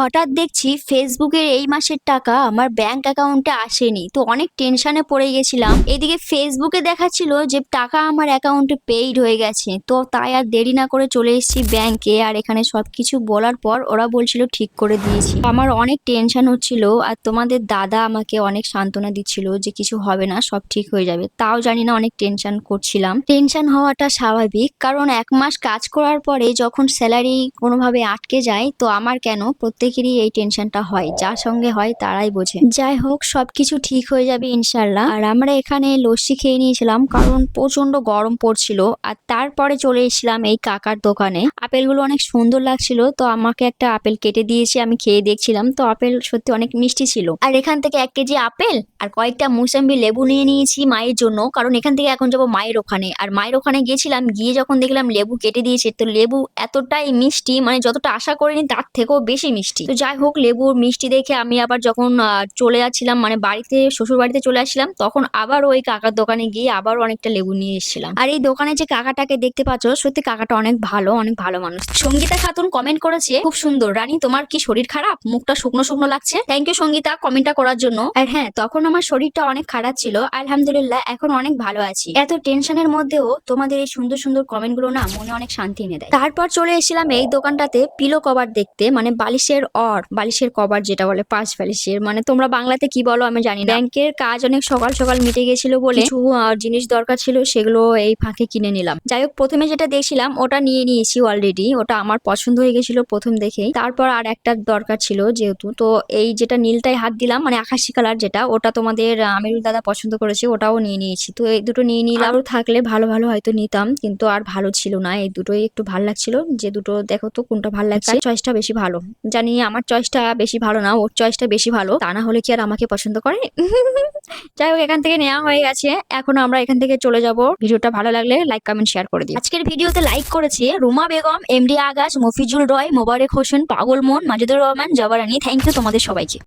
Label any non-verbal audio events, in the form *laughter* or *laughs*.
হঠাৎ দেখছি ফেসবুকের এই মাসের টাকা আমার ব্যাংক অ্যাকাউন্টে আসেনি। তো অনেক টেনশনে পড়ে গেছিলাম। এদিকে ফেসবুকে দেখাচ্ছিল যে টাকা আমার অ্যাকাউন্টে পেইড হয়ে গেছে। তো তাই আর দেরি না করে চলে এসেছি ব্যাংকে আর এখানে সব কিছু বলার পর ওরা বলছিল ঠিক করে দিয়েছি। আমার অনেক টেনশন হচ্ছিল আর তোমাদের দাদা আমাকে অনেক সান্ত্বনা দিচ্ছিল যে কিছু হবে না, সব ঠিক হয়ে যাবে। তাও জানি না অনেক টেনশন করছিলাম। টেনশন হওয়াটা স্বাভাবিক কারণ এক মাস কাজ করার পরে যখন স্যালারি কোনোভাবে আটকে যায়, তো আমার কেন প্রত্যেকেরই এই টেনশনটা হয় যার সঙ্গে হয় তারাই বোঝে। যাই হোক সবকিছু ঠিক হয়ে যাবে ইনশাল্লাহ আর আমরা এখানে লস্যি খেয়ে নিয়েছিলাম কারণ প্রচণ্ড গরম পড়ছিল। আর তারপরে চলে এসেছিলাম এই কাকার দোকানে। আপেলগুলো অনেক সুন্দর লাগছিল তো আমাকে একটা আপেল কেটে দিয়েছে আমি খেয়ে দেখছিলাম। তো আপেল সত্যি অনেক মিষ্টি ছিল। আর এখান থেকে এক কেজি আপেল আর কয়েকটা মুসাম্বি লেবু নিয়ে নিয়েছি মায়ের জন্য কারণ এখান থেকে এখন যাব মায়ের ওখানে। আর মায়ের ওখানে গিয়েছিলাম গিয়ে যখন দেখলাম লেবু কেটে দিয়েছে তো লেবু এতটাই মিষ্টি মানে যতটা আশা করিনি তার থেকেও বেশি মিষ্টি। তো যাই হোক, লেবুর মিষ্টি দেখে আমি আবার যখন চলে যাচ্ছিলাম মানে বাড়িতে শ্বশুর বাড়িতে চলে আসছিলাম, তখন আবার ওই কাকার দোকানে গিয়ে আবার অনেকটা লেবু নিয়ে এসেছিলাম। আর এই দোকানে যে কাকাটাকে দেখতে পাচ্ছ, সত্যি কাকাটা অনেক ভালো অনেক ভালো মানুষ। সঙ্গীতা খাতুন কমেন্ট করেছে, খুব সুন্দর। রানী, তোমার কি শরীর খারাপ? মুখটা শুকনো শুকনো লাগছে? থ্যাংক ইউ সঙ্গীতা কমেন্টটা করার জন্য। আর হ্যাঁ তখন আমার শরীরটা অনেক খারাপ ছিল। আলহামদুলিল্লাহ, এখন অনেক ভালো আছি। এত টেনশনের মধ্যেও তোমাদের এই সুন্দর সুন্দর কমেন্টগুলো না মনে অনেক শান্তি এনে দেয়। তারপর চলে এসেছিলাম এই দোকানটাতে পিলো কভার দেখতে মানে বালিশের অর বালিশের কভার যেটা বলে পাঁচ বালিশের। মানে তোমরা বাংলাতে কি বলো আমি জানি না। ব্যাংকের কাজ অনেক সকাল সকাল মিটে গেছিল বলে কিছু জিনিস দরকার ছিল সেগুলো এই ফাঁকে কিনে নিলাম। যাই হোক প্রথমে যেটা দেখছিলাম ওটা নিয়ে নিয়েছি অলরেডি ওটা আমার পছন্দ হয়ে গেছিল প্রথম দেখেই। তারপর আর একটা দরকার ছিল যেহেতু তো এই যেটা নীলটাই হাত দিলাম মানে আকাশি কালার যেটা ওটা তোমাদের আমিরুল দাদা পছন্দ করেছে ওটাও নিয়ে নিয়েছি। তো এই দুটো নিয়ে নিলাম। আরও থাকলে ভালো ভালো হয়তো নিতাম কিন্তু আর ভালো ছিল না। এই দুটোই একটু ভালো লাগছিল। যে দুটো দেখো তো কোনটা ভালো লাগছে। চয়েসটা বেশি ভালো। জানি আমার চয়েসটা বেশি ভালো না, ওর চয়েসটা বেশি ভালো। তা না হলে কি আর আমাকে পছন্দ করে? *laughs* যাই হোক, এখান থেকে নেওয়া হয়ে গেছে। এখন আমরা এখান থেকে চলে যাব। ভিডিওটা ভালো লাগলে লাইক কমেন্ট শেয়ার করে দিই আজকের ভিডিওতে লাইক করেছে রুমা বেগম এমডি আগাস মফিজুল রয়, মোবারক হোসেন, পাগল মন, মাজিদুর রহমান জবারানি থ্যাংক ইউ তোমাদের সবাইকে।